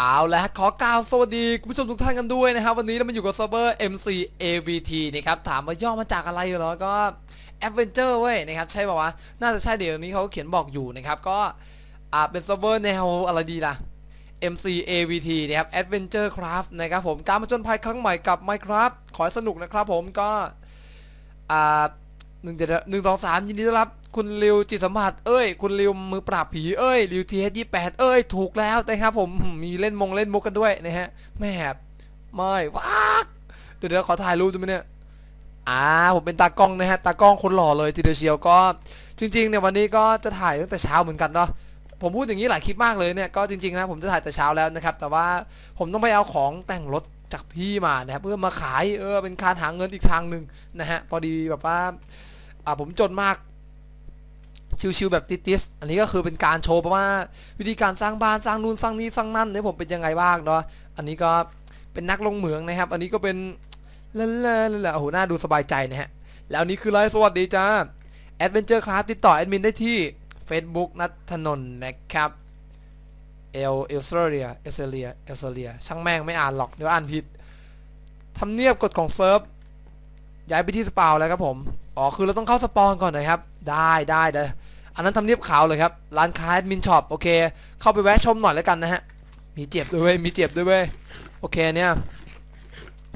เอาละขอกล่าวสวัสดีคุณผู้ชมทุกท่านกันด้วยนะครับ วันนี้เรามาอยู่กับเซิร์ฟเวอร์ MC AVT นะครับ ถามว่าย่อมาจากอะไรเหรอก็ Adventure เว้ยนะครับ ใช่ป่าวะ น่าจะใช่เดี๋ยวนี้เขาเขียนบอกอยู่นะครับ ก็อ่าเป็นเซิร์ฟเวอร์แนวอะไรดีล่ะ MC AVT นะครับ Adventure Craft นะครับผมการมาจนภัยครั้งใหม่กับ Minecraft ขอให้สนุกนะครับผมก็อ่า หนึ่งเจ็ดหนึ่งสองสามยินดีต้อนรับ คุณริวจิตสัมผัสเอ้ย คุณริวมือปราบผีเอ้ยริวทีเอสยี่แปดเอ้ย ถูกแล้วนะครับผมมีเล่นมงเล่นมุกกันด้วยนะฮะแม่บไม่ว้ากเดี๋ยวเดี๋ยวขอถ่ายรูปดูไหมเนี่ยอ่าผมเป็นตากล้องนะฮะตากล้องคนหล่อเลยทีเดียวเชียวก็จริงๆเนี่ยวันนี้ก็จะถ่ายตั้งแต่เช้าเหมือนกันเนาะผมพูดอย่างนี้หลายคลิปมากเลยเนี่ยก็จริงๆนะผมจะถ่ายแต่เช้าแล้วนะครับแต่ว่าผมต้องไปเอาของแต่งรถ จากพี่มานะครับเพื่อมาขายเออเป็นการหาเงินอีกทางหนึ่งนะฮะพอดีแบบว่าอ่าผมจนมากชิวๆแบบติสๆอันนี้ก็คือเป็นการโชว์เพราะว่าวิธีการสร้างบ้านสร้างนู่นสร้างนี่สร้างนั่นเนี่ยผมเป็นยังไงบ้างเนาะอันนี้ก็เป็นนักลงเหมืองนะครับ อันนี้ก็เป็นละละละละโอ้โหน่าดูสบายใจนะฮะแล้วนี้คือไลฟ์สวัสดีจ้า Adventure Class ติดต่อแอดมินได้ที่ Facebook นัทนนท์นะครับ เอลเอลเซเรียเอเซเรียเอเซเรียช่างแม่งไม่อ่านหรอกเดี๋ยวอ่านผิดทำเนียบกฎของเซิร์ฟย้ายไปที่สปาวแล้วครับผมอ๋อคือเราต้องเข้าสปอนก่อนนะครับ ได้ได้เด้ออันนั้นทำเนียบขาวเลยครับร้านค้าแอดมินช็อปโอเค เข้าไปแวะชมหน่อยแล้วกันนะฮะมีเจ็บด้วยเว้ยมีเจ็บด้วยเว้ยโอเคเนี่ย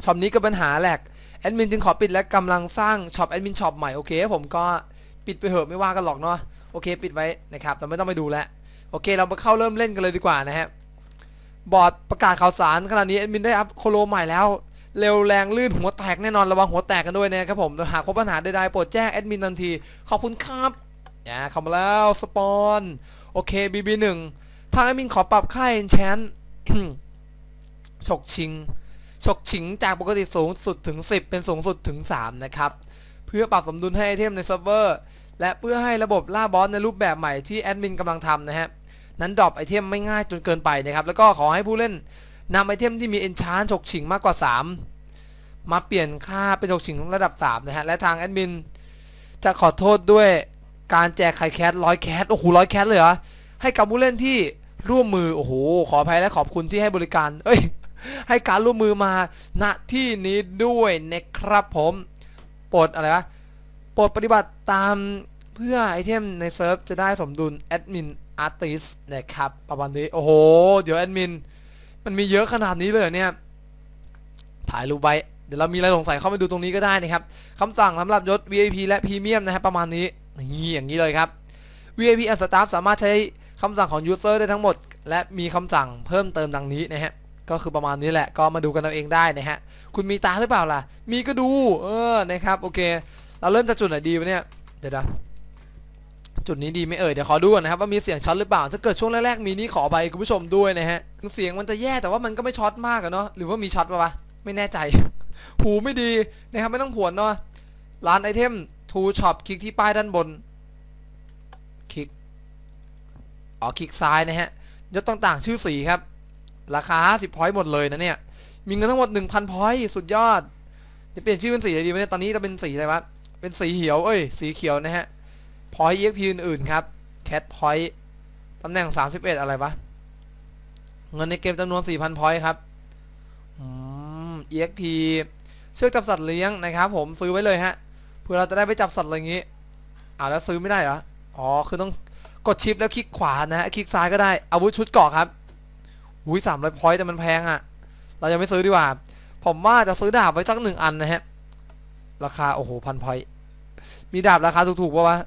ช็อปนี้ก็ปัญหาแหลกแอดมินจึงขอปิดและกำลังสร้างช็อปแอดมินช็อปใหม่โอเคผมก็ปิดไปเหอะไม่ว่ากันหรอกเนาะโอเค ปิดไว้นะครับเราไม่ต้องไปดูแล้ว โอเค เรามาเข้าเริ่มเล่นกันเลยดีกว่านะฮะบอร์ดประกาศข่าวสารขณะนี้แอดมินได้อัพโคโลใหม่แล้ว เร็วแรงลื่นหัวแตกแน่นอนระวังหัวแตกกันด้วยนะครับผมหากพบปัญหาใดๆโปรดแจ้งแอดมินทันที ขอบคุณครับอย่าเข้ามาแล้วสปอนโอเค BB1 ทางแอดมินขอปรับค่าเอนแชนฉกชิงฉกชิงจากปกติสูงสุดถึง 10 เป็นสูงสุดถึง 3 นะครับ เพื่อปรับสมดุลให้ไอเทมในเซิร์ฟเวอร์และเพื่อให้ระบบล่าบอสในรูปแบบใหม่ที่แอดมินกำลังทำนะฮะ นั้นดรอปไอเทมไม่ง่ายจนเกินไปนะครับ แล้วก็ขอให้ผู้เล่นนำไอเทมที่มีเอนชานฉกชิงมากกว่า 3 มาเปลี่ยนค่าเป็นฉกชิงระดับ3นะฮะ และทางแอดมินจะขอโทษด้วยการแจกไข่แคสร้อยแคสโอ้โหร้อยแคสเลยเหรอ ให้กับผู้เล่นที่ร่วมมือ โอ้โห ขออภัยและขอบคุณที่ให้บริการ เอ้ย ให้การร่วมมือมาณที่นี้ด้วยนะครับผมโปรดอะไรวะโปรดปฏิบัติตามเพื่อไอเทมในเซิร์ฟจะได้สมดุลแอดมิน อาร์ติสนะครับประมาณนี้ โอ้โห เดี๋ยวแอดมิน มันมีเยอะขนาดนี้เลยเนี่ย ถ่ายรูปไว้ เดี๋ยวเรามีอะไรสงสัยเข้ามาดูตรงนี้ก็ได้นะครับคำสั่งสำหรับยศ VIP และ Premium นะครับประมาณนี้นี่อย่างนี้เลยครับ VIP and Staff สามารถใช้คำสั่งของ User ได้ทั้งหมด และมีคำสั่งเพิ่มเติมดังนี้นะฮะก็คือประมาณนี้แหละก็มาดูกันเอาเองได้นะฮะ คุณมีตาหรือเปล่าล่ะ มีก็ดู เออนะครับ โอเค เราเริ่มจากจุดไหนดีวะเนี่ย เดี๋ยวนะ จุดนี้ดีไม่เอ่ยเดี๋ยวขอดูก่อนนะครับว่ามีเสียงช็อตหรือเปล่า ถ้าเกิดช่วงแรกๆมีนี่ขอไปคุณผู้ชมด้วยนะฮะเสียงมันจะแย่แต่ว่ามันก็ไม่ช็อตมากอะเนาะหรือว่ามีช็อตปะวะไม่แน่ใจ หูไม่ดีนะครับไม่ต้องผวนเนาะร้านไอเทมทูช็อปคลิกที่ป้ายด้านบนคลิกอ๋อคลิกซ้ายนะฮะยศต่างๆ ชื่อสีครับ ราคา 50พอยต์หมดเลยนะเนี่ย มีเงินทั้งหมด 1,000พอยต์สุดยอด จะเปลี่ยนชื่อเป็นสีอะไรดีวะเนี่ยตอนนี้จะเป็นสีอะไรวะเป็นสีเขียวเอ้ย สีเขียวนะฮะ พอยต์ EXP อื่นๆครับ Cat Point ตำแหน่ง 31 อะไรวะ เงินในเกมจำนวน 4,000 พอยต์ครับอืม EXP เชือกจับสัตว์เลี้ยงนะครับ ผมซื้อไว้เลยฮะ เพื่อเราจะได้ไปจับสัตว์อะไรอย่างงี้อ่าวแล้วซื้อไม่ได้เหรอ อ๋อ คือต้องกดชิปแล้วคลิกขวานะฮะ คลิกซ้ายก็ได้ อาวุธชุดเกาะครับอุ้ยสามร้อยพอยต์แต่มันแพงอะ่ะ เรายังไม่ซื้อดีกว่า ผมว่าจะซื้อดาบไว้สักหนึ่งอันนะฮะ ราคาโอ้โหพันพอยต์มีดาบราคาถูกๆปะวะ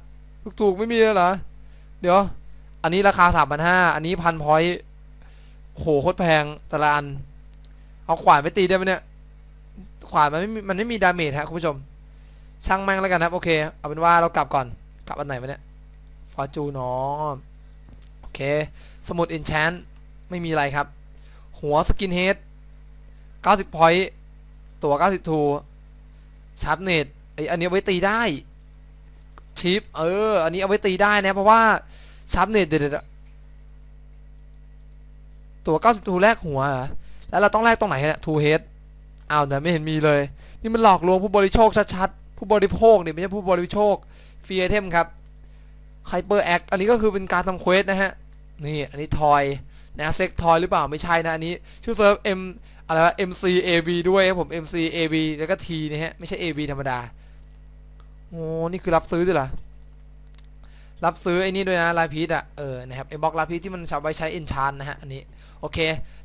ถูกๆไม่มีเลยเหรอ เดี๋ยว อันนี้ราคาสามพันห้าอันนี้พันพอยต์โหโคตรแพงแต่ละอัน เอาขวานไปตีได้ไหมเนี่ย ขวานมันไม่มีมันไม่มีดาเมจฮะคุณผู้ชม ช่างแม่งแล้วกันครับโอเค เอาเป็นว่าเรากลับก่อน กลับอันไหนวะเนี่ย ฟอร์จูนอโอเค สมุดอินแชนไม่มีอะไรครับ หัวสกินเฮด90 พอยต์ตัว 92 ชาร์ปเนตไออันนี้ไว้ตีได้ ชิปเออ อันนี้เอาไว้ตีได้นะ เพราะว่าชาร์ปเนตเด็ดตัว92แรกหัว แล้วเราต้องแลกตรงไหนเนี่ยทูเฮดอ้าวแต่ไม่เห็นมีเลย นี่มันหลอกลวงผู้บริโภคชัดๆ ผู้บริโภคเนี่ยไม่ใช่ผู้บริโภคฟรีไอเทมครับไฮเปอร์แอคอันนี้ก็คือเป็นการทำเควสนะฮะ นี่อันนี้ทอยนะเซ็กทอยหรือเปล่าไม่ใช่นะ อันนี้ ชื่อเซิร์ฟ M อะไรวะ MCAV ด้วยครับผม MCAV แล้วก็ T นะฮะ ไม่ใช่ AV ธรรมดา อ้นี่คือรับซื้อด้วยเหรอรับซื้อไอ้นี่ด้วยนะลายพีทอะเออนะครับไอ้บล็อกลายพีทที่มันใช้ไว้ใช้เอนชานนะฮะอันนี้โอเค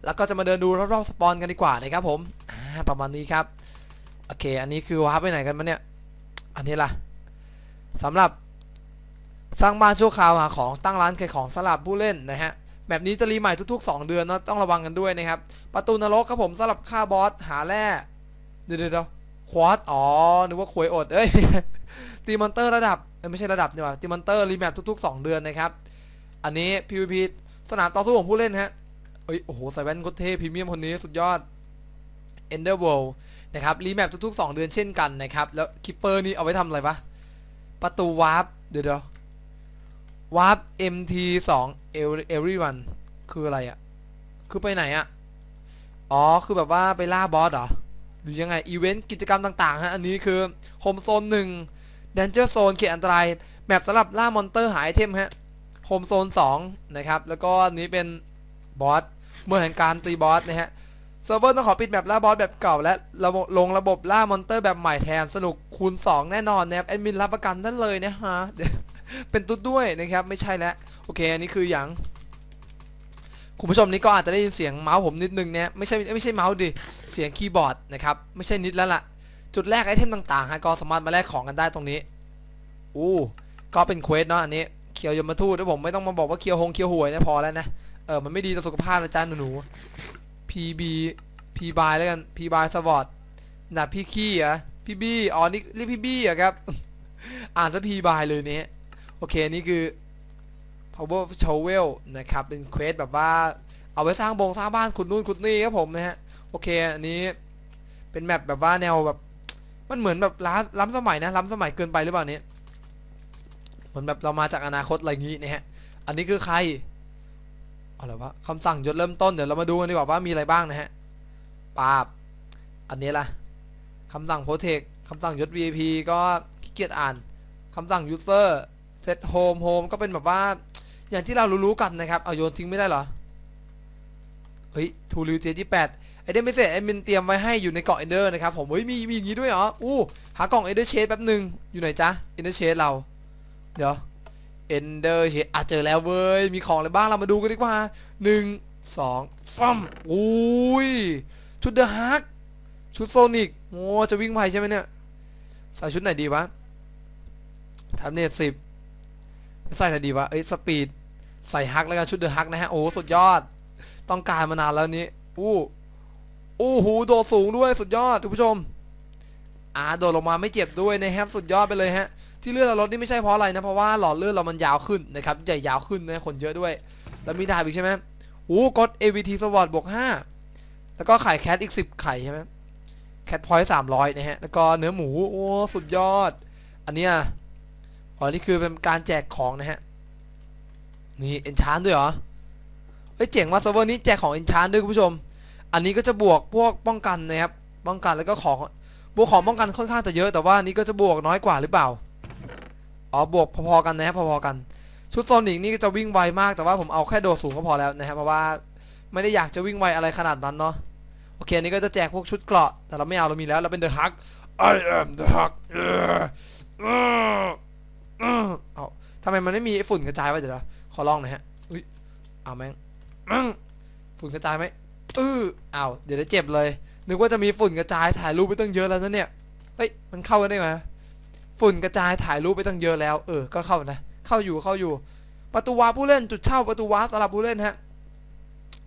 แล้วก็จะมาเดินดูรอบๆสปอนกันดีกว่านะครับผมประมาณนี้ครับโอเค อันนี้คือวาร์ปไปไหนกันมาเนี่ยอันนี้ล่ะสำหรับสร้างบ้านชั่วคราวหาของตั้งร้านขายของสลับผู้เล่นนะฮะแบบนี้จะรีใหม่ทุก ๆ 2 เดือนเนะต้องระวังกันด้วยนะครับ ประตูนรกครับผมสำหรับฆ่าบอสหาแร่เดี๋ยวเดี๋ยว ควอตอ๋อ นึกว่าควยอด เอ้ย ตีมอนเตอร์ระดับเอ้ยไม่ใช่ระดับนี่ว่าตีมอนเตอร์รีแมปทุกๆ 2 เดือนนะครับ อันนี้ PVP สนามต่อสู้ของผู้เล่นฮะ เอ้ย โอ้โหใส่แว่นโคตรเท่พรีเมียมคนนี้สุดยอด Ender World นะครับ รีแมปทุกๆ 2 เดือนเช่นกันนะครับ แล้วคิปเปอร์นี่เอาไว้ทำอะไรปะประตูวาร์ป เดี๋ยวเดี๋ยววาร์ป MT 2 everyone คืออะไรอะคือไปไหนอะอ๋อ คือแบบว่าไปล่าบอสเหรอ หรือยังไงอีเวนต์กิจกรรมต่างๆฮะอันนี้คือโฮมโซนหนึ่ง Danger Zone เขตอันตรายแมปสำหรับล่ามอนเตอร์หาไอเทมฮะโฮมโซน2นะครับแล้วก็อันนี้เป็นบอสเมื่อแห่งการตีบอสนะฮะเซิร์ฟเวอร์ต้องขอปิดแบบล่าบอสแบบเก่า และระบบลงระบบล่ามอนเตอร์แบบใหม่แทนสนุกคูณ 2 แน่นอนนะครับแอดมินรับประกันนั่นเลยนะฮะเดี๋ยวเป็นตุ๊ดด้วยนะครับไม่ใช่แล้วโอเคอันนี้คืออย่าง คุณผู้ชมนี่ก็อาจจะได้ยินเสียงเมาส์ผมนิดนึงเนี่ยไม่ใช่ไม่ใช่เมาส์ดิเสียงคีย์บอร์ดนะครับไม่ใช่นิดแล้วล่ะ จุดแรกไอเทมต่างๆฮะก็สามารถมาแลกของกันได้ตรงนี้อู้ก็เป็นเควสเนาะอันนี้เคียวยมทูตนะผมไม่ต้องมาบอกว่าเคียวหงเคียวหวยนะพอแล้วนะเออมันไม่ดีต่อสุขภาพนะจ๊ะหนูๆ PB P บายแล้วกัน P บายสวอตหนาพี่ขี้เหรอะพี่บี้อ๋อนี่เรียกพี่บี้เหรอะครับ อ่านซะ P บายเลยเนี่ยโอเคนี่คือ power shovel นะครับ เป็นเควสแบบว่าเอาไว้สร้างบงสร้างบ้านขุดนู่นขุดนี่ครับผมนะฮะ โอเค อันนี้เป็นแมปแบบว่าแนวแบบ มันเหมือนแบบล้าล้ำสมัยนะล้ำสมัยเกินไปหรือเปล่าเนี้เหมือนแบบเรามาจากอนาคตอะไรอย่างงี้นะฮะ อันนี้คือใครอะไรวะคำสั่งยศเริ่มต้นเดี๋ยวเรามาดูกันดีกว่าว่ามีอะไรบ้างนะฮะปาบ อันนี้ล่ะคำสั่งโปรเทคคำสั่งยศ VIP ก็ขี้เกียจอ่านคำสั่ง user set home home ก็เป็นแบบว่า อย่างที่เรารู้ๆกันนะครับเอาโยนทิ้งไม่ได้เหรอเฮ้ยทูริวเจที่แปดไอเดนไม่เสร็จไอมินเตรียมไว้ให้อยู่ในเกล่องเอนเดอร์นะครับผมเฮ้ยมีมีอย่างงี้ด้วยเหรออู้หากล่องเอนเดอร์เชดแป๊บหนึ่งอยู่ไหนจ๊ะเอนเดอร์เชดเราเดี๋ยวเอนเดอร์เชดอะเจอแล้วเว้ยมีของอะไรบ้างเรามาดูกันดีกว่าหนึ่งสองฟัมอุ้ยชุดเดอะฮักชุดโซนิกโอ้จะวิ่งไปใช่ไหมเนี่ยใส่ชุดไหนดีวะทำเนตสิบใส่อะไรดีวะเอ้ยสปีด ใส่ฮักแล้วกันชุดเดอะฮักนะฮะโอ้สุดยอด ต้องการมานานแล้วนี้อู้อู้หูโดดสูงด้วยสุดยอดทุกผู้ชม อ่าโดดลงมาไม่เจ็บด้วยนะครับสุดยอดไปเลยฮะ ที่เลือดเราลดนี่ไม่ใช่เพราะอะไรนะเพราะว่าหลอดเลือดเรามันยาวขึ้นนะครับใหญ่ยาวขึ้นนะคนเยอะด้วย แล้วมีดาบอีกใช่ไหมอู้กด AVT สวอตบวก5แล้วก็ไข่แคทอีก10ไข่ใช่ไหมแคทพอยต์สามร้อยนะฮะแล้วก็เนื้อหมูโอ้สุดยอด อันเนี้ยอ๋อนี่คือเป็นการแจกของนะฮะ นี่เอนชานด้วยเหรอ เฮ้ยเจ๋งว่ะเซิร์ฟเวอร์นี้แจกของเอนชานด้วยคุณผู้ชม อันนี้ก็จะบวกพวกป้องกันนะครับ ป้องกันแล้วก็ของ บวกของป้องกันค่อนข้างจะเยอะ แต่ว่านี้ก็จะบวกน้อยกว่าหรือเปล่า อ๋อ บวกพอๆกันนะครับพอๆกัน ชุดโซนิกนี่ก็จะวิ่งไวมาก แต่ว่าผมเอาแค่โดดสูงก็พอแล้วนะครับ เพราะว่าไม่ได้อยากจะวิ่งไวอะไรขนาดนั้นเนาะ โอเคอันนี้ก็จะแจกพวกชุดเกราะ แต่เราไม่เอาเรามีแล้ว เราเป็น The Hulk I am the Hulk เออเออเออเอา ทำไมมันไม่มีไอ้ฝุ่นกระจายวะเดี๋ยวนะขอลองหน่อยฮะอุ้ยเอาแม่งแม่งฝุ่นกระจายไหมเออเอาเดี๋ยวจะเจ็บเลย นึกว่าจะมีฝุ่นกระจายถ่ายรูปไปตั้งเยอะแล้วนะเนี่ยเฮ้ยมันเข้ากันได้ไหมฝุ่นกระจายถ่ายรูปไปตั้งเยอะแล้ว เออ ก็เข้านะ เข้าอยู่เข้าอยู่ ประตูวาร์ปผู้เล่นจุดเช่าประตูวาร์ปสำหรับผู้เล่นฮะ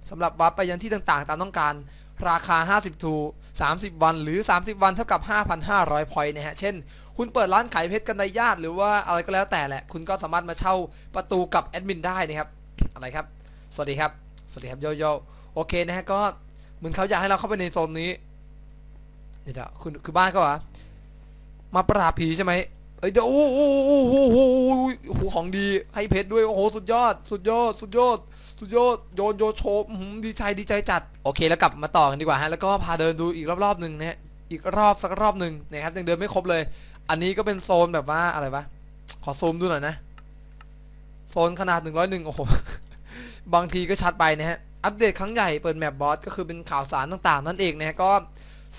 สำหรับวาร์ปไปยังที่ต่างๆ ตามต้องการ ราคา 50 ทู30 วันหรือ 30 วันเท่ากับ 5,500 พอยต์นะฮะ เช่น คุณเปิดร้านขายเพชรกันไดญาติ หรือว่าอะไรก็แล้วแต่แหละ คุณก็สามารถมาเช่าประตูกับแอดมินได้นะครับ อะไรครับ สวัสดีครับ สวัสดีครับโยโย่โอเคนะฮะ ก็เหมือนเขาอยากให้เราเข้าไปในโซนนี้ เดี๋ยวคุณคือบ้านเขาเหรอมาปราบผีใช่ไหม เอ้ยเดี๋ยวโอ้โหโอ้โหโอ้โหโอ้หของดีให้เพชรด้วยโอ้โหสุดยอด สุดยอด สุดยอด สุดยอดโยนโยนโชว์ดีใจดีใจจัดโอเคแล้วกลับมาต่อกันดีกว่าฮะแล้วก็พาเดินดูอีกรอบๆหนึ่งนะฮะอีกรอบสักรอบหนึ่งนะครับยังเดินไม่ครบเลย อันนี้ก็เป็นโซนแบบว่าอะไรวะขอซูมดูหน่อยนะโซนขนาด 101 โอ้โห บางทีก็ชัดไปนะฮะ อัปเดตครั้งใหญ่เปิดแมปบอสก็คือเป็นข่าวสารต่างๆ นั่นเองนะฮะ ก็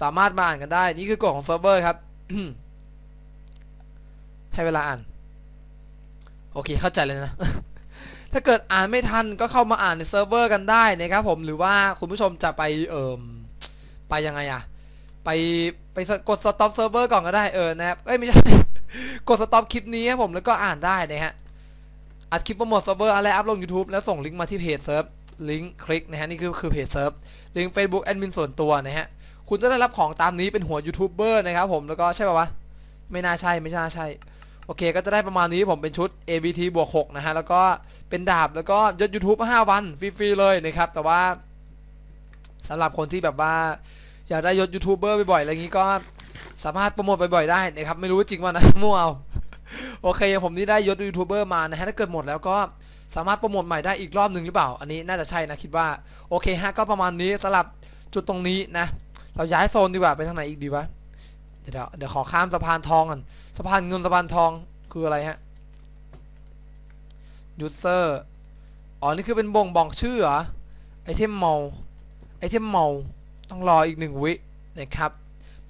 สามารถมาอ่านกันได้ นี่คือกฎของเซิร์ฟเวอร์ครับ ให้เวลาอ่าน โอเคเข้าใจเลยนะ ถ้าเกิดอ่านไม่ทันก็เข้ามาอ่านในเซิร์ฟเวอร์กันได้นะครับผมหรือว่าคุณผู้ชมจะไปเอ่มไปยังไงอะไปไปกดสต็อปเซิร์ฟเวอร์ก่อนก็ได้เออนะครับเอ้ยไม่ใช่ กดสต็อปคลิปนี้ครับผมแล้วก็อ่านได้นะฮะอัดคลิปโปรโมทเซิร์ฟเวอร์อะไรอัพลง YouTube แล้วส่งลิงก์มาที่เพจเซิร์ฟลิงก์คลิกนะฮะนี่คือคือเพจเซิร์ฟลิงก์ Facebook แอดมินส่วนตัวนะฮะคุณจะได้รับของตามนี้เป็นหัวยูทูบเบอร์นะครับผมแล้วก็ใช่ป่าวะไม่น่าใช่ไม่น่าใช่ โอเคก็จะได้ประมาณนี้ผมเป็นชุด ABT บวก6นะฮะ แล้วก็เป็นดาบแล้วก็ยศ YouTube 5 วันฟรีๆเลยนะครับ แต่ว่าสำหรับคนที่แบบว่าอยากได้ยศยูทูบเบอร์บ่อยๆอะไรอย่างนี้ก็สามารถโปรโมทบ่อยๆได้นะครับ ไม่รู้จริงว่านะมั่วเอาโอเคอย่างผมนี่ได้ยศยูทูบเบอร์มานะฮะถ้าเกิดหมดแล้วก็สามารถโปรโมทใหม่ได้อีกรอบหนึ่งหรือเปล่า อันนี้น่าจะใช่นะคิดว่าโอเคฮะก็ประมาณนี้สำหรับจุดตรงนี้นะ เราย้ายโซนดีกว่าไปทางไหนอีกดีวะ เดี๋ยวเดี๋ยวขอข้ามสะพานทองก่อนสะพานเงินสะพานทองคืออะไรฮะยูเซอร์อ๋อ นี่คือเป็นบ่งบอกชื่อเหรอไอเทมเมาไอเทมเมาต้องรออีกหนึ่งวินะครับ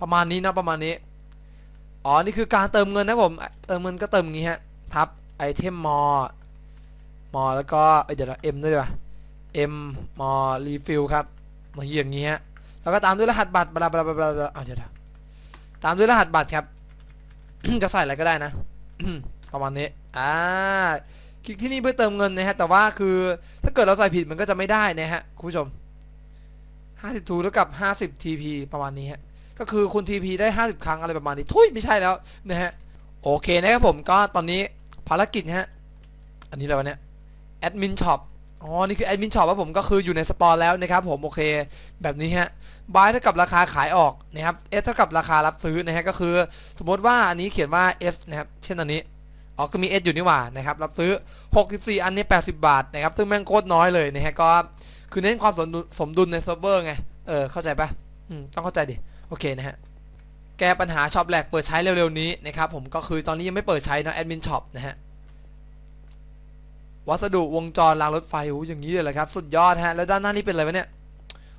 ประมาณนี้นะประมาณนี้ อ๋อ นี่คือการเติมเงินนะผม เติมเงินก็เติมงี้ฮะ ทับไอเทมมอ มอ แล้วก็เดี๋ยวนะ M ด้วยดีกว่า M มอรีฟิลครับอย่างงี้ฮะ แล้วก็ตามด้วยรหัสบัตรบลาบลาบลาบลาบลาอะเดี๋ยว ตามด้วยรหัสบัตรครับ จะใส่อะไรก็ได้นะ ประมาณนี้ อ่า คลิกที่นี่เพื่อเติมเงินนะฮะ แต่ว่าคือถ้าเกิดเราใส่ผิดมันก็จะไม่ได้นะฮะ คุณผู้ชม50ทูเท่ากับ 50 TP ประมาณนี้ฮะ ก็คือคุณ TP ได้ 50 ครั้งอะไรประมาณนี้ ทุยไม่ใช่แล้วนะฮะ โอเคนะครับผม ก็ตอนนี้ภารกิจฮะ อันนี้อะไรวะเนี่ย แอดมินช็อป อ๋อ นี่คือแอดมินช็อปว่าผม ก็คืออยู่ในสปอนแล้วนะครับผม โอเค แบบนี้ฮะ บายเท่ากับราคาขายออกนะครับ S เท่ากับราคารับซื้อนะฮะก็คือ สมมติว่าอันนี้เขียนว่า S นะครับเช่นอันนี้อ๋อก็มี S อยู่นี่หว่านะครับรับซื้อ 64 อันนี้ 80 บาทนะครับซึ่งแม่งโคตรน้อยเลยนะฮะก็คือเน้นความสมดุลสมดุลในเซิร์ฟเวอร์ไงเออเข้าใจปะอืมต้องเข้าใจดิโอเคนะฮะแก้ปัญหาช็อปแหลกเปิดใช้เร็วๆนี้นะครับผมก็คือตอนนี้ยังไม่เปิดใช้นะแอดมินช็อปนะฮะวัสดุวงจรรางรถไฟโอ้ยอย่างนี้เลยเหรอครับ สุดยอดฮะแล้วด้านหน้านี่เป็นอะไรวะเนี่ย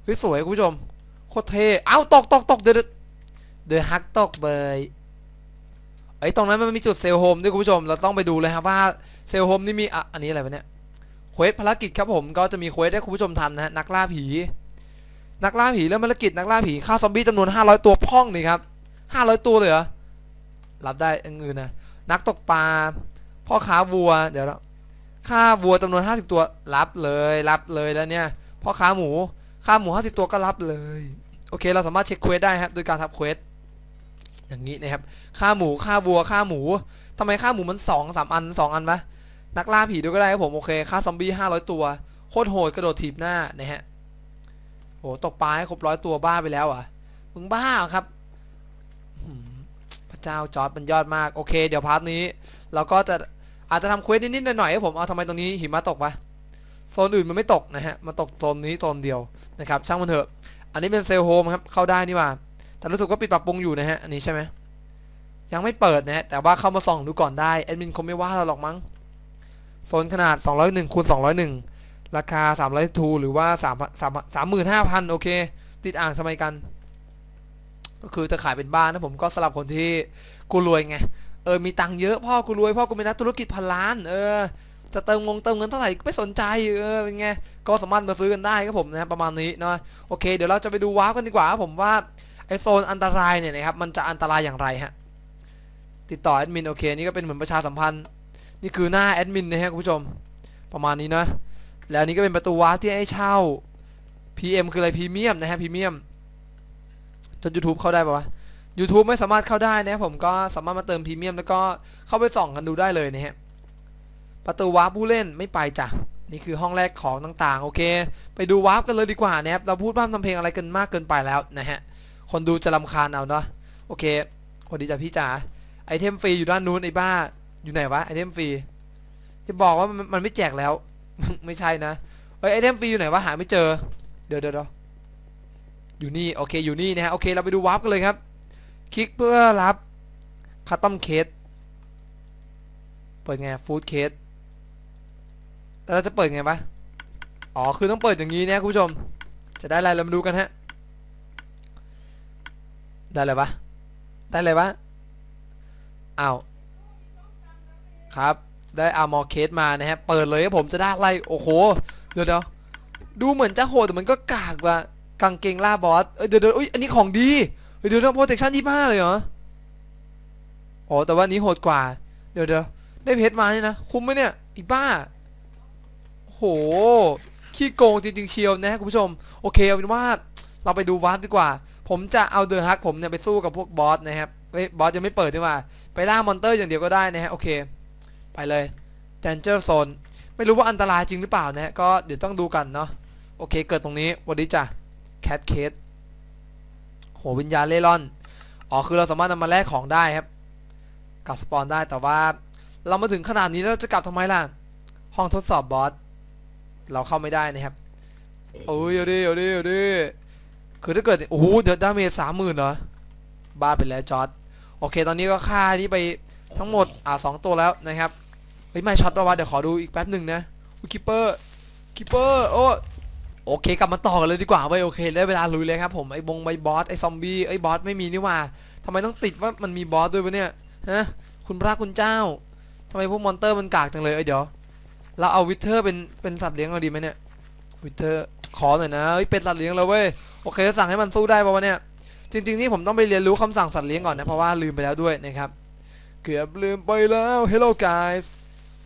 เฮ้ยสวยคุณผู้ชม คตรเท่เอ้าตกตกตกเดือดเดือดฮักตกเบยไอ้ตรงนั้นมันมีจุดเซลโฮมด้วยคุณผู้ชม เราต้องไปดูเลยครับว่าเซลโฮมนี่มีอะอันนี้อะไรวะเนี่ยเควสภารกิจครับผมก็จะมีเควสให้คุณผู้ชมทำนะฮะนักล่าผี นักล่าผีเริ่มภารกิจนักล่าผีฆ่าซอมบี้จำนวน 500 ตัวพ่องนี่ครับ500 ตัวเลยเหรอรับได้อย่างอื่นนะนักตกปลาพ่อค้าวัวเดี๋ยวนะฆ่าวัวจำนวน 50 ตัวรับเลยรับเลยแล้วเนี่ยพ่อค้าหมูค่าหมู 50 ตัวก็รับเลย โอเค เราสามารถเช็คเควสได้ครับโดยการทับเควสอย่างนี้นะครับค่าหมูค่าวัวค่าหมูทำไมค่าหมูมัน2อสามอันสองอันปะนักล่าผีด้วยก็ได้ครับผมโอเคค่าซอมบี้500 ตัวโคตรโหดกระโดดถีบหน้านะฮะโอ้ตกปลาให้ครบร้อยตัวบ้าไปแล้วอะมึงบ้าครับพระเจ้าจอร์ดมันยอดมากโอเค เดี๋ยวพาร์ทนี้ เราก็จะอาจจะทำเควสนิดๆหน่อยๆให้ผมเอาทำไมตรงนี้หิมะตกปะโซนอื่นมันไม่ตกนะฮะมาตกโซนนี้โซนเดียวนะครับ ช่างมันเถอะ อันนี้เป็นเซลล์โฮมครับ เข้าได้นี่ว่า แต่รู้สึกว่าปิดปรับปรุงอยู่นะฮะ อันนี้ใช่ไหม ยังไม่เปิดนะแต่ว่าเข้ามาส่องดูก่อนได้ แอดมินคงไม่ว่าเราหรอกมั้ง โซนขนาด 201คูณ201 ราคา 300ทูหรือว่า3 3 35,000 โอเค ติดอ่างทำไมกัน ก็คือจะขายเป็นบ้านนะผมก็สำหรับคนที่กูรวยไง เออ มีตังค์เยอะพ่อกูรวยพ่อกูเป็นนักธุรกิจพันล้าน เออ จะเติมงงเติมเงินเท่าไหร่ไม่สนใจเออเป็นไงก็สามารถมาซื้อกันได้ครับผมนะประมาณนี้เนาะโอเค เดี๋ยวเราจะไปดูวาร์ปกันดีกว่าครับผมว่าไอโซนอันตรายเนี่ยนะครับมันจะอันตรายอย่างไรฮะติดต่อแอดมินโอเคนี่ก็เป็นเหมือนประชาสัมพันธ์ นี่คือหน้าแอดมินนะฮะคุณผู้ชม ประมาณนี้นะแล้วนี้ก็เป็นประตูวาร์ปที่ให้เช่า PM คืออะไรพรีเมียมนะฮะพรีเมียมจน YouTube เข้าได้ปะวะ YouTube ไม่สามารถเข้าได้นะผมก็สามารถมาเติมพรีเมียมแล้วก็เข้าไปส่องกันดูได้เลยนะฮะ ประตูวาร์ปผู้เล่นไม่ไปจ้ะนี่คือห้องแรกของต่างๆ โอเค ไปดูวาร์ปกันเลยดีกว่านะครับเราพูดบ้ามทำเพลงอะไรกันมากเกินไปแล้วนะฮะคนดูจะรำคาญเอาเนาะโอเคสวัสดีจ้ะพี่จ๋าไอเทมฟรีอยู่ด้านนู้นไอ้บ้าอยู่ไหนวะไอเทมฟรีจะบอกว่ามันมันไม่แจกแล้ว ไม่ใช่นะเฮ้ยไอเทมฟรีอยู่ไหนวะหาไม่เจอเดี๋ยวเดี๋ยวเดี๋ยวอยู่นี่โอเคอยู่นี่นะฮะโอเคเราไปดูวาร์ปกันเลยครับ คลิกเพื่อรับคัตตอมเคสเปิดไงฟู้ดเคส แล้วเราจะเปิดไงปะอ๋อ คือต้องเปิดอย่างนี้นะคุณผู้ชม จะได้อะไรเรามาดูกันฮะ ได้เลยปะได้เลยปะอ้าว ครับ ได้อาร์มอร์เคสมานะฮะ เปิดเลยครับผมจะได้อะไร โอ้โห เดี๋ยวเดี๋ยวดูเหมือนจะโหดแต่มันก็กากว่ะกางเกงล่าบอส เอ้ยเดี๋ยวเดี๋ยวอุ้ยอันนี้ของดีเฮ้ยเดี๋ยวเดี๋ยวโปรเทคชั่นยี่ห้าเลยเหรอ อ๋อ แต่ว่านนี้โหดกว่า เดี๋ยวเดี๋ยวได้เพชรมาเนี่ยนะ คุ้มไหมเนี่ยอีบ้า โห ขี้โกงจริงๆเชียวนะคุณผู้ชม โอเคเอาเป็นว่าเราไปดูวาร์ปดีกว่า ผมจะเอาเดอะฮักผมเนี่ยไปสู้กับพวกบอสนะครับเฮ้ยบอสยังไม่เปิดดีกว่า ไปล่ามอนเตอร์อย่างเดียวก็ได้นะฮะโอเค ไปเลย Danger Zone ไม่รู้ว่าอันตรายจริงหรือเปล่านะฮะก็เดี๋ยวต้องดูกันเนาะโอเคเกิดตรงนี้วันนี้จ้ะ Cat Case โหวิญญาณเล่ร่อนอ๋อคือเราสามารถนำมาแลกของได้ครับกลับสปอนได้แต่ว่า เรามาถึงขนาดนี้แล้วจะกลับทำไมล่ะ ห้องทดสอบบอส เราเข้าไม่ได้นะครับเอ้ยเอาดิเอาดิเอาดิคือถ้าเกิดโอ้โหเดี๋ยวดาเมจสามหมื่นเหรอบ้าไปแล้วจอร์ดโอเค ตอนนี้ก็ฆ่านี่ไปทั้งหมดอ่าสองตัวแล้วนะครับเฮ้ยไม่ช็อตปะวะเดี๋ยวขอดูอีกแป๊บหนึ่งนะคิปเปอร์คิปเปอร์โอ้โอเคกลับมาต่อกันเลยดีกว่าเว้ยโอเคได้เวลาลุยเลยครับผมไอ้บงไอ้บอสไอ้ซอมบี้ไอ้บอสไม่มีนี่ว่าทำไมต้องติดว่ามันมีบอสด้วยวะเนี่ยฮะคุณพระคุณเจ้าทำไมพวกมอนเตอร์มันกากจังเลยเอ้ยเดี๋ยว เราเอาวิเทอร์เป็นเป็นสัตว์เลี้ยงเราดีไหมเนี่ยวิเทอร์ขอหน่อยนะเฮ้ยเป็นสัตว์เลี้ยงเราเว้ยโอเคสั่งให้มันสู้ได้ป่าวะเนี่ยจริงๆนี่ผมต้องไปเรียนรู้คำสั่งสัตว์เลี้ยงก่อนนะเพราะว่าลืมไปแล้วด้วยนะครับเกือบลืมไปแล้ว Hello guys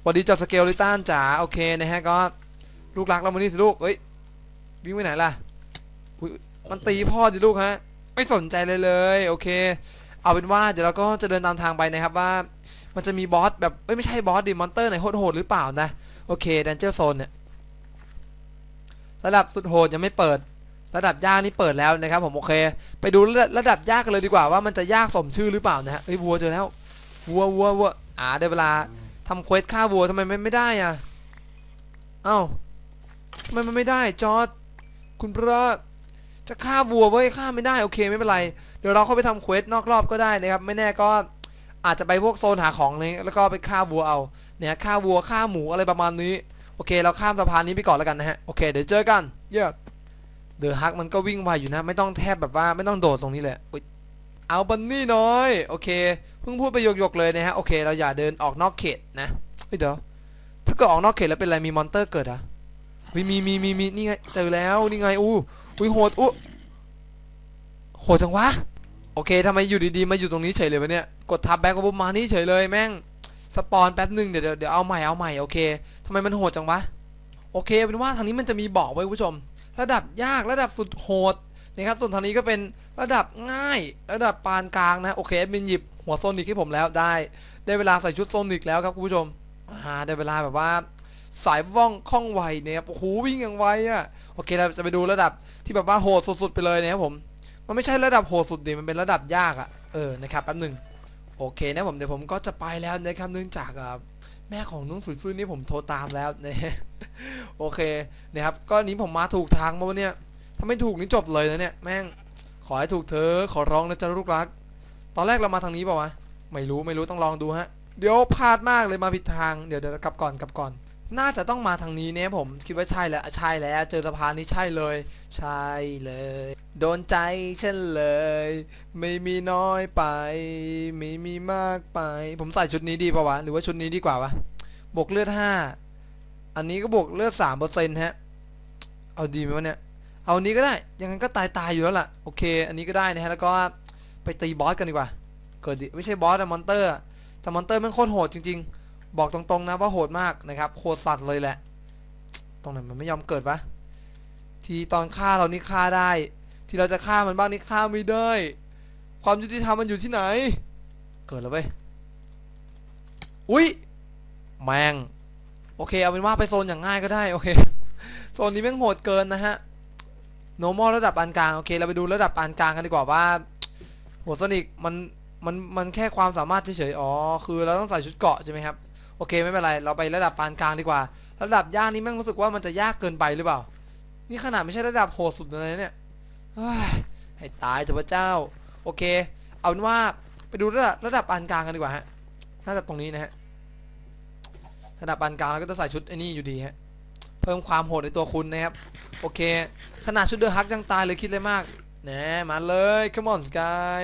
สวัสดีจากสเกลลิตันจ๋าโอเคนะฮะก็ลูกรักเรามานี่สิลูกเฮ้ยวิ่งไปไหนล่ะมันตีพ่อดิลูกฮะไม่สนใจเลยเลยโอเค เอาเป็นว่าเดี๋ยวเราก็จะเดินตามทางไปนะครับว่า มันจะมีบอสแบบไม่ใช่บอสดิมอนเตอร์ไหนโหดๆหรือเปล่านะ โอเคดันเจอร์โซนเนี่ยระดับสุดโหดยังไม่เปิด ระดับยากนี่เปิดแล้วนะครับ ผมโอเค ไปดูระดับระดับยากกันเลยดีกว่าว่ามันจะยากสมชื่อหรือเปล่านะฮะเอ้ยวัวเจอแล้ววัววัววัวอ่าได้เวลาทำเควสฆ่าวัวทำไมไม่ไม่ได้อะเอ้าทำไมมันไม่ได้จอร์ดคุณพระจะฆ่าวัวเว้ยฆ่าไม่ได้โอเคไม่เป็นไร เดี๋ยวเราเข้าไปทำเควสนอกรอบก็ได้นะครับ ไม่แน่ก็อาจจะไปพวกโซนหาของนี้แล้วก็ไปฆ่าวัวเอา เนี่ยฆ่าวัวฆ่าหมูอะไรประมาณนี้ โอเค เราข้ามสะพานนี้ไปก่อนแล้วกันนะฮะ โอเค เดี๋ยวเจอกัน เย้เดอะฮักมันก็วิ่งไวอยู่นะ ไม่ต้องแทบแบบว่าไม่ต้องโดดตรงนี้เลยอุ๊ยเอาบันนี่น้อย โอเค เพิ่งพูดไปหยกๆเลยนะฮะ โอเค เราอย่าเดินออกนอกเขตนะ เฮ้ยเดี๋ยว ถ้าเกิดออกนอกเขตแล้วเป็นอะไร มีมอนเตอร์เกิดอะเฮ้ยมีมีมีมีนี่ไง เจอแล้ว นี่ไง อู้อุ้ยโหดอู้โหดจังวะ โอเคทำไมอยู่ดีๆ มาอยู่ตรงนี้เฉยเลยวะเนี่ย กดทับแบ็กปุ๊บมานี่เฉยเลยแม่ง สปอนแป๊บหนึ่งเดี๋ยวเดี๋ยวเอาใหม่เอาใหม่โอเคทำไมมันโหดจังวะโอเคเป็นว่าทางนี้มันจะมีบอกไว้คุณผู้ชม ระดับยากระดับสุดโหดนะครับส่วนทางนี้ก็เป็นระดับง่าย ระดับปานกลางนะโอเคแอดมินหยิบหัวโซนิกให้ผมแล้วได้ ได้เวลาใส่ชุดโซนิกแล้วครับคุณผู้ชมอ่าได้เวลาแบบว่าสายว่องคล่องไวเนี่ยครับโอ้โหวิ่งอย่างไวอะโอเคเราจะไปดูระดับที่แบบว่าโหดสุดๆไปเลยนะครับผม มันไม่ใช่ระดับโหดสุดดิมันเป็นระดับยากอะเออนะครับแป๊บหนึ่ง โอเคนะผมเดี๋ยวผมก็จะไปแล้วนะครับเนื่องจากแม่ของนุ่งสุยซุยนี่ผมโทรตามแล้วนะโอเคนะครับก็นี้ผมมาถูกทางมาวันเนี้ยถ้าไม่ถูกนี่จบเลยนะเนี่ยแม่งขอให้ถูกเธอขอร้องนะจ๊ะลูกรัก ตอนแรกเรามาทางนี้เปล่าวะไม่รู้ไม่รู้ต้องลองดูฮะ เดี๋ยวพลาดมากเลยมาผิดทางเดี๋ยวเดี๋ยวกลับก่อนกลับก่อน น่าจะต้องมาทางนี้เนี่ยผมคิดว่าใช่แล้วใช่แล้ว เจอสะพานนี้ใช่เลย ใช่เลย โดนใจฉันเลย ไม่มีน้อยไป ไม่มีมากไป ผมใส่ชุดนี้ดีป่าวะ หรือว่าชุดนี้ดีกว่าวะ บวกเลือดห้าอันนี้ก็บวกเลือดสามเปอร์เซ็นต์ฮะ เอาดีไหมวะเนี่ย เอานี้ก็ได้ ยังไงก็ตายตายอยู่แล้วล่ะ โอเค อันนี้ก็ได้นะฮะ แล้วก็ไปตีบอสกันดีกว่า เกิดดิ ไม่ใช่บอสแต่มอนเตอร์ แต่มอนเตอร์มันโคตรโหดจริง ๆ บอกตรงๆนะว่าโหดมากนะครับ โคตรสัตว์เลยแหละ ตรงไหนมันไม่ยอมเกิดปะทีตอนฆ่าเรานี่ฆ่าได้ ที่เราจะฆ่ามันบ้างนี่ฆ่าไม่ได้ ความยุติธรรมมันอยู่ที่ไหน เกิดแล้วเว้ยอุ้ยแมงโอเคเอาเป็นว่าไปโซนอย่างง่ายก็ได้โอเคโซนนี้แม่งโหดเกินนะฮะ normal ระดับปานกลางโอเคเราไปดูระดับปานกลางกันดีกว่าว่าโหัวโซนิกมันมันมันแค่ความสามารถเฉยๆอ๋อคือเราต้องใส่ชุดเกาะใช่ไหมครับโอเคไม่เป็นไรเราไประดับปานกลางดีกว่า ระดับยากนี้แม่งรู้สึกว่ามันจะยากเกินไปหรือเปล่า นี่ขนาดไม่ใช่ระดับโหดสุดเลยเนี่ย ให้ตายเถอะพระเจ้า โอเค เอาเป็นว่าไปดูระดับระดับปานกลางกันดีกว่าฮะน่าจะตรงนี้นะฮะระดับปานกลางแล้วก็จะใส่ชุดไอ้นี่อยู่ดีฮะเพิ่มความโหดในตัวคุณนะครับโอเค ขนาดชุดเดอะฮักยังตายเลยคิดเลยมากแหนมาเลย come on sky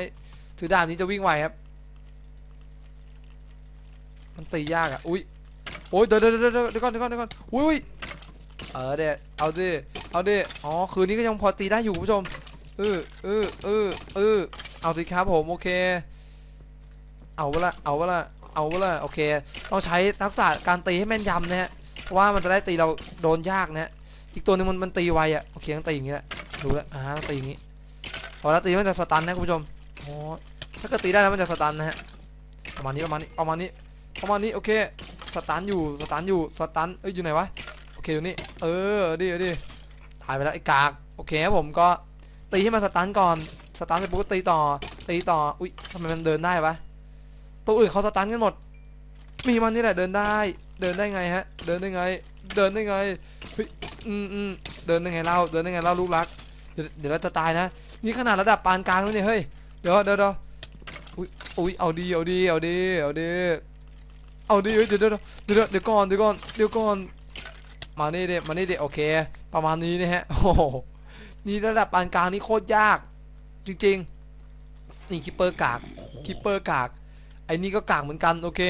ถือดาบนี้จะวิ่งไวครับ มันตียากอะ อุ้ยโอ้ยเดี๋ยวเดี๋ยวเดี๋ยวเดี๋ยวก่อนเดี๋ยวก่อนเดี๋ยวก่อนอุ้ยอุ้ยเออเดี๋ยวเอาดิ เอาดิ อ๋อ คืนนี้ก็ยังพอตีได้อยู่คุณผู้ชม เออเออเออเออเอาสิครับผมโอเค เอาเวละเอาเวละเอาเวละโอเค ต้องใช้ทักษะการตีให้แม่นยำนะฮะเพราะว่ามันจะได้ตีเราโดนยากนะฮะอีกตัวนึงมันมันตีไวอะโอเคต้องตีอย่างงี้แหละดูแล้วอ่าต้องตีอย่างงี้พอแล้วตีมันจะสตันนะคุณผู้ชมอ๋อถ้าเกิดตีได้แล้วมันจะสตันนะฮะประมาณนี้ประมาณนี้ประมาณนี้ประมาณนี้โอเคสตันอยู่สตันอยู่สตันเอ้ยอยู่ไหนวะโอเคอยู่นี่เออดิเอาดิตายไปแล้วไอ้กากโอเคครับผมก็ ตีให้มันสตันก่อนสตันเสร็จปุ๊บก็ตีต่อ ตีต่อ อุ้ยทำไมมันเดินได้วะตัวอื่นเขาสตันกันหมด มีมันนี่แหละเดินได้ เดินได้ไงฮะ เดินได้ไง เดินได้ไงเฮ้ยอืมอืมเดินได้ไงเล่าเดินได้ไงเล่าลูกรัก เดี๋ยวเดี๋ยวเราจะตายนะ นี่ขนาดระดับปานกลางแล้วเนี่ยเฮ้ยเดี๋ยวเดี๋ยวเดี๋ยวอุ้ยอุ้ยเอาดีเอาดีเอาดีเอาดีเอาดีเฮ้ยเดี๋ยวเดี๋ยวเดี๋ยวเดี๋ยวก่อนเดี๋ยวก่อนเดี๋ยวก่อนมานี่ดิมานี่ดิโอเค ประมาณนี้นะฮะโอ้โห นี่ระดับปานกลางนี่โคตรยาก จริงๆ นี่คิปเปอร์กากคิปเปอร์กาก ไอ้นี่ก็กากเหมือนกันโอเค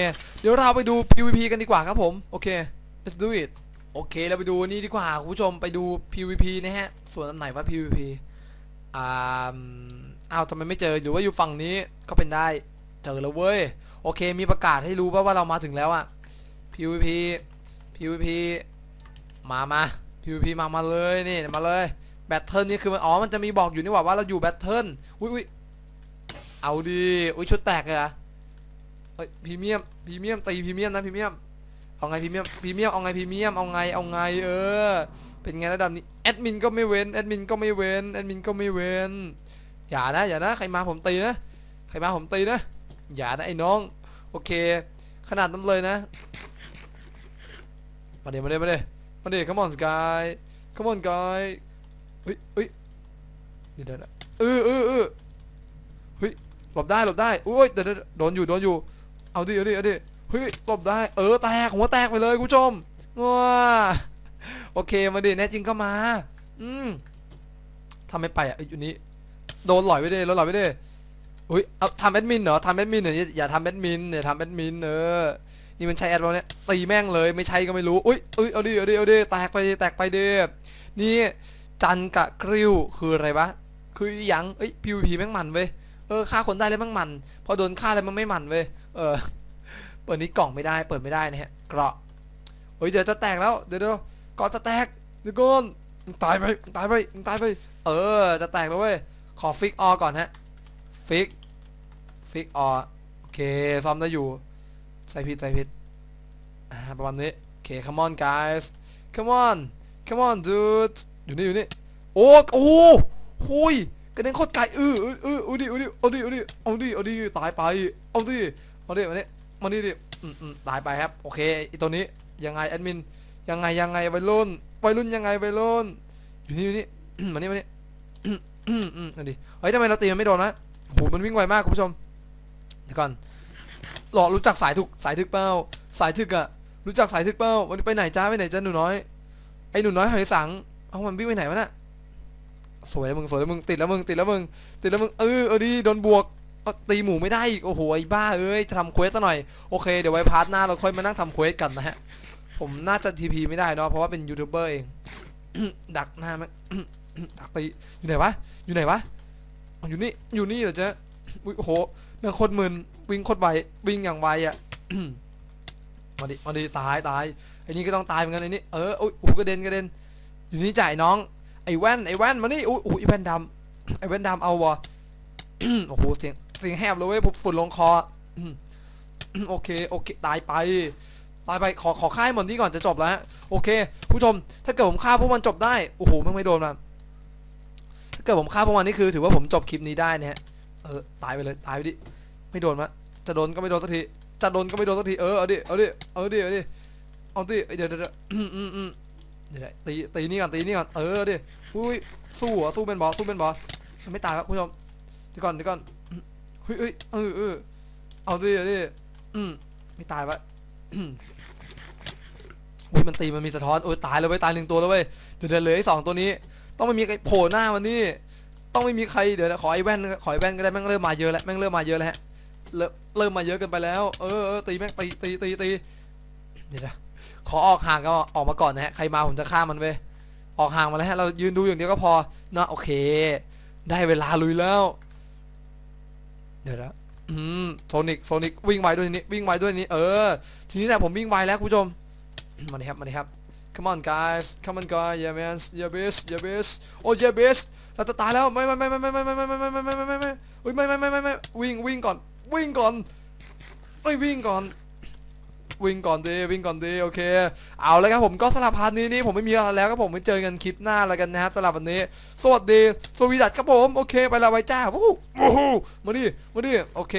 เดี๋ยวเราไปดู PVP กันดีกว่าครับผม โอเค let's do it โอเคเราไปดูนี่ดีกว่าคุณผู้ชมไปดู PVP นะฮะ ส่วนอันไหนว่า PVP อ่าอ้าวทำไมไม่เจอหรือว่าอยู่ฝั่งนี้ก็เป็นได้ เจอแล้วเว้ย โอเค มีประกาศให้รู้ว่าว่าเรามาถึงแล้วอะ PVP PVP มามา PVP มามาเลยนี่มาเลย แบทเทิลนี่คือมันอ๋อมันจะมีบอกอยู่นี่หว่าว่าเราอยู่แบทเทิลอุ้ยอุ้ยเอาดีอุ้ยชุดแตกเลยอะเฮ้ยพรีเมียมพรีเมียมตีพรีเมียมนะพรีเมียมเอาไงพรีเมียมพรีเมียมเอาไงพรีเมียมเอาไงเอาไงเออ เป็นไงระดับนี้แอดมินก็ไม่เว้นแอดมินก็ไม่เว้นแอดมินก็ไม่เว้นอย่านะอย่านะใครมาผมตีนะใครมาผมตีนะอย่านะไอ้น้องโอเค ขนาดนั้นเลยนะมาเดี๋ยวมาเดี๋ยวมาเดี๋ยวมาเดี๋ยว come on sky come on guy เฮ้ยเฮ้ยเดี๋ยวเดี๋ยวเออเออเออเฮ้ยหลบได้หลบได้อุ้ยเดี๋ยวโดนอยู่โดนอยู่ เอาดิเอาดิเอาดิเฮ้ยหลบได้เออแตกหัวแตกไปเลยคุณผู้ชมว้าโอเคมาดิแน่จริงก็มา อืมทำไม่ไปอะอยู่นี้โดนหลอยไปดิโดนหลอยไปดิอุ้ยเอาทำแอดมินเหรอทำแอดมินเหรออย่าอย่าทำแอดมินอย่าทำแอดมินเออนี่มันใช้แอดวะเนี่ยตีแม่งเลยไม่ใช่ก็ไม่รู้อุ้ยอุ้ยเอาดิเอาดิเอาดิแตกไปแตกไปดินี่ จันกะกริ้วคืออะไรวะคืออยังเอ้ย PVP แม่งมันเว้ยเออฆ่าคนได้เลยแม่งมัน พอโดนฆ่าแล้วมันไม่มันเว้ยเออเปิดนี้กล่องไม่ได้เปิดไม่ได้นะฮะเกราะเฮ้ยเดี๋ยวจะแตกแล้วเดี๋ยวเดี๋ยวก่อนจะแตกเดี๋ยวก่อนตายไปตายไปตายไป เออ จะแตกแล้วเว้ยขอฟิกออก่อนฮะฟิกฟิกออโอเคซ่อมได้อยู่ใส่ผิดใส่ผิดอ่าประมาณนี้โอเค come on guys come on come on dude อยู่นี่อยู่นี่โอ้โอ้หุยกระเด็นโคตรไกลเออเออเออเอาดิเอาดิเอาดิเอาดิเอาดิเอาดิตายไปเอาดิเอาดิมาดิมาดิดิอืมอืมตายไปครับโอเคไอตัวนี้ยังไงแอดมินยังไงยังไงวัยรุ่นวัยรุ่นยังไงวัยรุ่นอยู่นี่อยู่นี่มานี่มานี่อืมอืมอืมเอาดิเฮ้ยทำไมเราตีมันไม่โดนนะโหมันวิ่งไวมากคุณผู้ชมเดี๋ยวก่อนหลอรู้จักสายถูกสายถึกเปล่าสายถึกอะรู้จักสายถึกเปล่าวันนี้ไปไหนจ้าไปไหนจ้าหนูน้อยไอ้หนูน้อยหอยสัง เอามันวิ่งไปไหนวะน่ะสวยแล้วมึงสวยแล้วมึงติดแล้วมึงติดแล้วมึงติดแล้วมึงเออเออดีโดนบวกตีหมูไม่ได้อีกโอ้โหไอ้บ้าเอ้ยจะทำเควสซะหน่อยโอเคเดี๋ยวไว้พาร์ทหน้าเราค่อยมานั่งทำเควสกันนะฮะผมน่าจะทีพีไม่ได้เนาะเพราะว่าเป็นยูทูบเบอร์เองดักหน้าไหมดักตีอยู่ไหนวะอยู่ไหนวะอยู่นี่อยู่นี่เหรอจ๊ะโอ้โหแม่งโคตรมึนวิ่งโคตรไววิ่งอย่างไวอะมาดิมาดิตายตายไอ้นี่ก็ต้องตายเหมือนกันไอ้นี่เอออุ้ยโอ้โหกระเด็นกระเด็น อยู่นี่จ่ายน้อง ไอ้แว่นไอ้แว่นมานี่อุ้ยอุ้ยไอ้แว่นดำไอ้แว่นดำเอาวะโอ้โหเสียงเสียงแหบเลยเว้ยพวกฝุ่นลงคอโอเคโอเคตายไปตายไปขอขอค่ายหมดนี่ก่อนจะจบแล้วฮะโอเค ผู้ชม ถ้าเกิดผมฆ่าพวกมันจบได้โอ้โหแม่ไม่โดนมาถ้าเกิดผมฆ่าพวกมันนี่คือ ถือว่าผมจบคลิปนี้ได้เนี่ยเออตายไปเลยตายไปดิไม่โดนมะจะโดนก็ไม่โดนสักทีจะโดนก็ไม่โดนสักทีเออเอาดิเอาดิเอาดิเอาดิเอาดิเดเดี๋ยวเดี๋ยวอืมอืมอืม เดี๋ยวตีตีนี่ก่อนตีนี่ก่อนเออดิอุ้ยสู้เหรอสู้เป็นบอสสู้เป็นบอสไม่ตายครับผู้ชมเดี๋ยวก่อนเดี๋ยวก่อนเฮ้ยเฮ้ยเออเออเอาดิเอาดิอืมไม่ตายวะอุ้ยมันตีมันมีสะท้อนโอ้ยตายแล้วเว้ยตายหนึ่งตัวแล้วเว้ยเดี๋ยวเดี๋ยวเหลืออีกสองตัวนี้ ต้องไม่มีใครโผล่หน้ามันนี่ต้องไม่มีใครเดี๋ยวขอไอ้แว่นขอไอ้แว่นก็ได้แม่งเริ่มมาเยอะแล้วแม่งเริ่มมาเยอะแล้วฮะเริ่มเริ่มมาเยอะเกินไปแล้ว เออเออตีแม่งตีตีตีตีเดี๋ยวนะ ขอออกห่างก็ออกมาก่อนนะฮะ ใครมาผมจะฆ่ามันเว้ยออกห่างมาแล้วฮะ เรายืนดูอย่างเดียวก็พอนะโอเค ได้เวลาลุยแล้ว เดี๋ยวนะอืมโซนิกโซนิกวิ่งไวด้วยนี่วิ่งไวด้วยนี่เออ ทีนี้แหละผมวิ่งไวแล้วคุณผู้ชมมาดิครับมาดิครับ come on guys come on guys yeah man yeah bitch yeah bitch โอ้ yeah bitch เราจะตายแล้วไม่ไม่ไม่ไม่ไม่ไม่ไม่ไม่ไม่ไม่ไม่ไม่ไม่ไม่อุ้ยไม่ไม่ไม่ไม่ไม่วิ่งวิ่งก่อน วิ่งก่อนไม่วิ่งก่อน วิ่งก่อนดีวิ่งก่อนดีโอเค เอาแล้วครับผมก็สำหรับพาร์ทนี้นี่ผมไม่มีอะไรแล้วครับผมไม่เจอกันคลิปหน้าแล้วกันนะฮะสำหรับวันนี้ สวัสดีสวีดัตครับผมโอเคไปและไว้จ้าวูหูวู้ฮู้มาดิมาดิโอเค